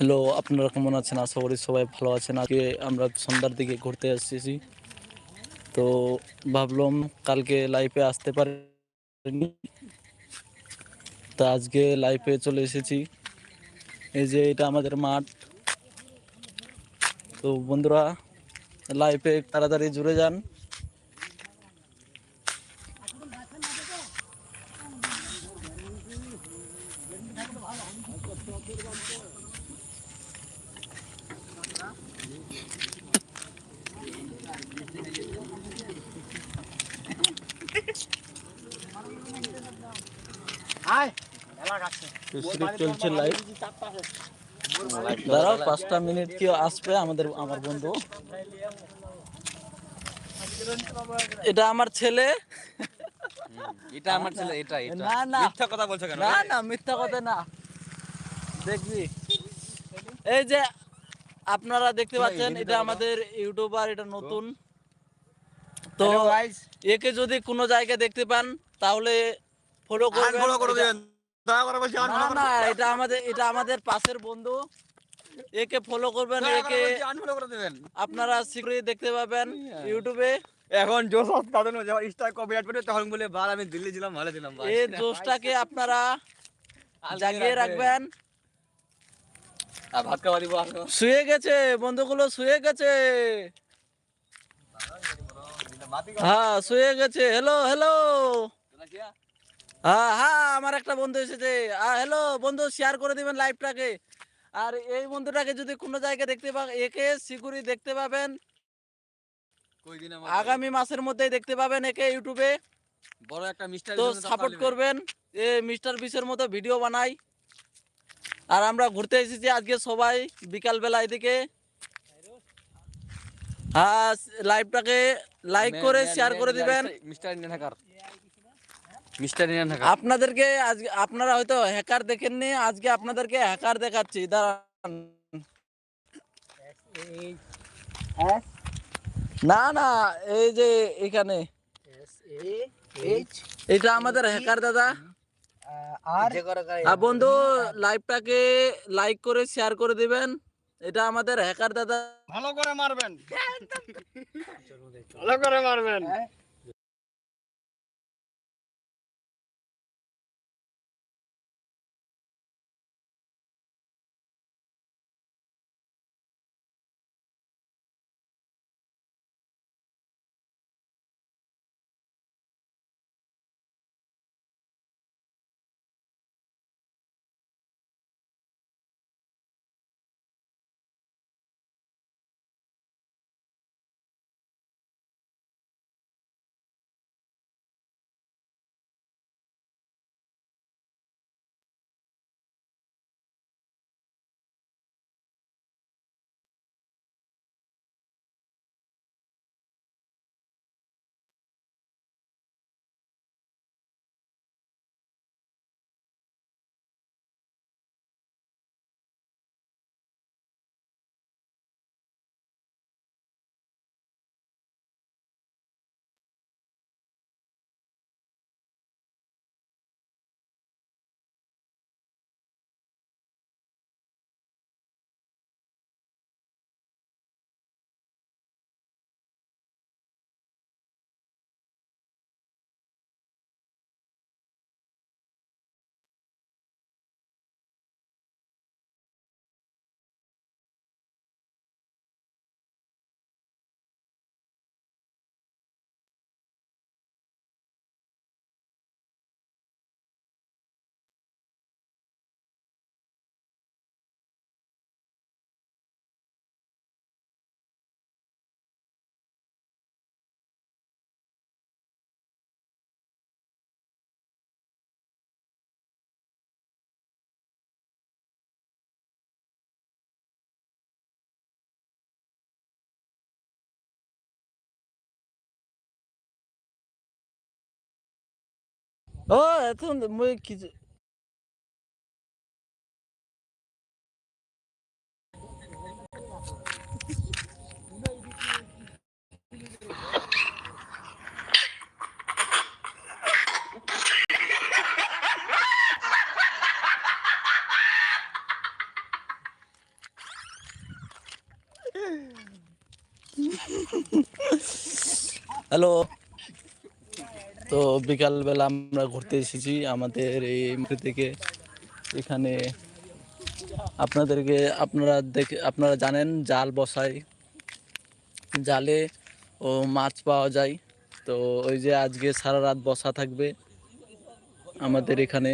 Hello, আপনারা কেমন আছেন? আশা করি সবাই ভালো আছেন। আজকে আমরা সন্ধ্যার দিকে ঘুরতে এসেছি তো ভাবলাম কালকে লাইফে আসতে পারিনি। তা আজকে লাইফে চলে এসেছি। এই যে এটা আমাদের মাঠ। তো বন্ধুরা লাইফে তাড়াতাড়ি জুড়ে যান। চলছে লাইভ দাঁড়াও পাঁচটা মিনিট কি আসবে আমাদের আমার বন্ধু। এটা আমার ছেলে। এটা আমার ছেলে এটা এটা। না না। মিথ্যা কথা বলছো কেন? না না মিথ্যা কথা না। দেখবি। এই যে আপনারা দেখতে পাচ্ছেন এটা আমাদের ইউটিউবার এটা নতুন। তো একে যদি কোনো জায়গায় দেখতে পান তাহলে ফলো করবেন। দয়া করে বলছি না না এটা আমাদের এটা আমাদের পাশের বন্ধু। একে ফলো করবেন একে আনফলো করে দেবেন। আপনারা শীঘ্রই দেখতে পাবেন ইউটিউবে এখন জোশ কপিরাইট করে তখন বলে বার আমি দিল্লি ছিলাম ভালো এই জোশটাকে আপনারা জাগিয়ে রাখবেন। রাখবেন। আর ভাত খাওয়া দিব শুয়ে গেছে বন্ধুগুলো শুয়ে গেছে। হ্যাঁ শুয়ে গেছে। হ্যালো হ্যালো হ্যাঁ আমার একটা বন্ধু এসেছে। হ্যালো বন্ধু শেয়ার করে দিবেন লাইভটাকে আর এই বন্ধুটাকে যদি কোনো জায়গায় দেখতে পা একে শিগুরি দেখতে পাবেন। আগামী মাসের মধ্যেই দেখতে পাবেন একে ইউটিউবে বড় একটা মিস্টার তো সাপোর্ট করবেন। এ মিস্টার বিশের মতো ভিডিও বানাই। আর আমরা ঘুরতে এসেছি আজকে সবাই বিকালবেলা এদিকে। হ্যাঁ লাইভটাকে লাইক করে শেয়ার করে দিবেন। Mister Indian hacker mister Indian hacker আপনাদেরকে আপনারা হয়তো হ্যাকার দেখেননি আজকে আপনাদেরকে হ্যাকার দেখাচ্ছি দাঁড়ান। না না এই যে এখানে। এটা আমাদের হ্যাকার দাদা। আর আর বন্ধু লাইভটাকে লাইক করে শেয়ার করে দিবেন। এটা আমাদের হ্যাকার দাদা। ভালো করে মারবেন। ভালো করে মারবেন। 어, 하여튼 뭐 기지. Hello. তো বিকালবেলা আমরা ঘুরতে এসেছি আমাদের এই থেকে। এখানে আপনাদেরকে আপনারা দেখে, আপনারা জানেন জাল বসাই। জালে ও মাছ পাওয়া যায়। তো ওই যে আজকে সারা রাত বসা থাকবে আমাদের এখানে।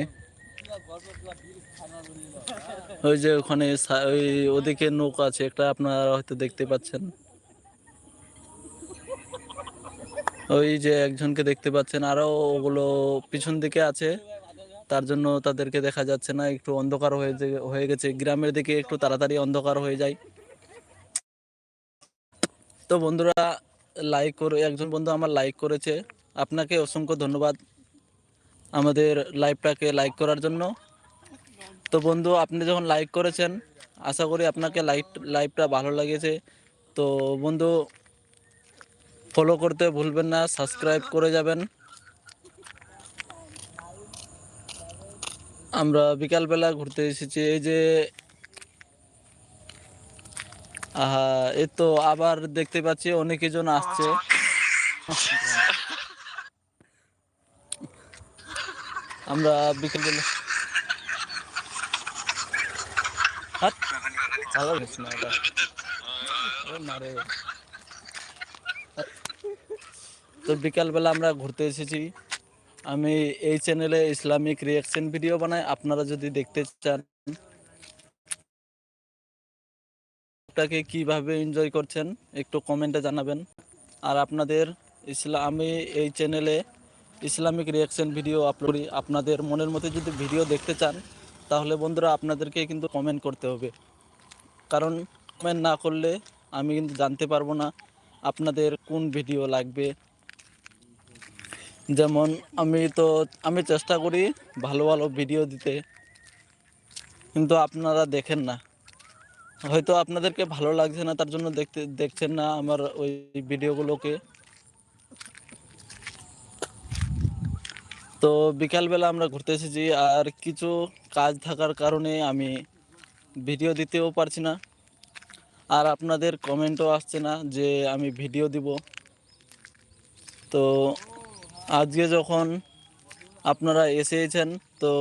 ওই যে ওখানে ওই ওদিকে নৌকা আছে, একটা আপনারা হয়তো দেখতে পাচ্ছেন। ওই যে একজনকে দেখতে পাচ্ছেন, আরও ওগুলো পিছন দিকে আছে। তার জন্য তাদেরকে দেখা যাচ্ছে না, একটু অন্ধকার হয়ে হয়ে গেছে। গ্রামের দিকে একটু তাড়াতাড়ি অন্ধকার হয়ে যায়। তো বন্ধুরা লাইক করে, একজন বন্ধু আমার লাইক করেছে। আপনাকে অসংখ্য ধন্যবাদ আমাদের লাইভটাকে লাইক করার জন্য। তো বন্ধু, আপনি যখন লাইক করেছেন, আশা করি আপনাকে লাইভ লাইভটা ভালো লেগেছে। তো বন্ধু ফলো করতে ভুলবেন না সাবস্ক্রাইব করে যাবেন। আমরা বিকালবেলা ঘুরতে এসেছি, এই যে আহা, এই তো আবার দেখতে পাচ্ছি অনেকজন আসছে। আমরা বিকেলবেলা হয়েছে না। তো বিকালবেলা আমরা ঘুরতে এসেছি। আমি এই চ্যানেলে ইসলামিক রিয়াকশন ভিডিও বানাই, আপনারা যদি দেখতে চান। টাকে কীভাবে এনজয় করছেন, একটু কমেন্টে জানাবেন। আর আপনাদের ইসলাম আমি এই চ্যানেলে ইসলামিক রিয়াকশন ভিডিও আপলোড করি। আপনাদের মনের মতো যদি ভিডিও দেখতে চান, তাহলে বন্ধুরা আপনাদেরকে কিন্তু কমেন্ট করতে হবে। কারণ কমেন্ট না করলে আমি কিন্তু জানতে পারব না আপনাদের কোন ভিডিও লাগবে। যেমন আমি তো, আমি চেষ্টা করি ভালো ভালো ভিডিও দিতে, কিন্তু আপনারা দেখেন না। হয়তো আপনাদেরকে ভালো লাগছে না, তার জন্য দেখতে, দেখছেন না আমার ওই ভিডিওগুলোকে তো বিকালবেলা আমরা ঘুরতে এসেছি, আর কিছু কাজ থাকার কারণে আমি ভিডিও দিতেও পারছি না। আর আপনাদের কমেন্টও আসছে না যে আমি ভিডিও দিব। তো আজকে যখন আপনারা এসেছেন, তো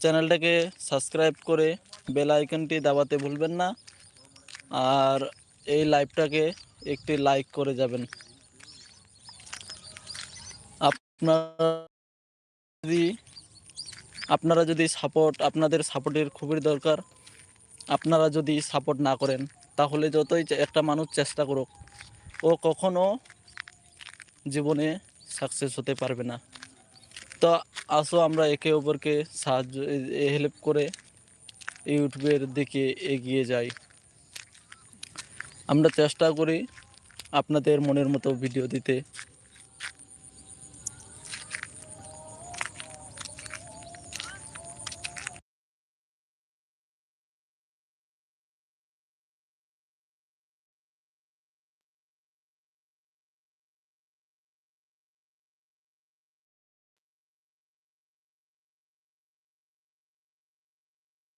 চ্যানেলটাকে সাবস্ক্রাইব করে বেল আইকনটি দাবাতে ভুলবেন না আর এই লাইভটাকে একটি লাইক করে যাবেন। আপনারা যদি আপনারা যদি সাপোর্ট, আপনাদের সাপোর্টের খুবই দরকার। আপনারা যদি সাপোর্ট না করেন, তাহলে যতই একটা মানুষ চেষ্টা করুক, ও কখনো জীবনে সাকসেস হতে পারবে না। তো আসো আমরা একে অপরকে সাহায্য হেল্প করে ইউটিউবের দিকে এগিয়ে যাই। আমরা চেষ্টা করি আপনাদের মনের মতো ভিডিও দিতে।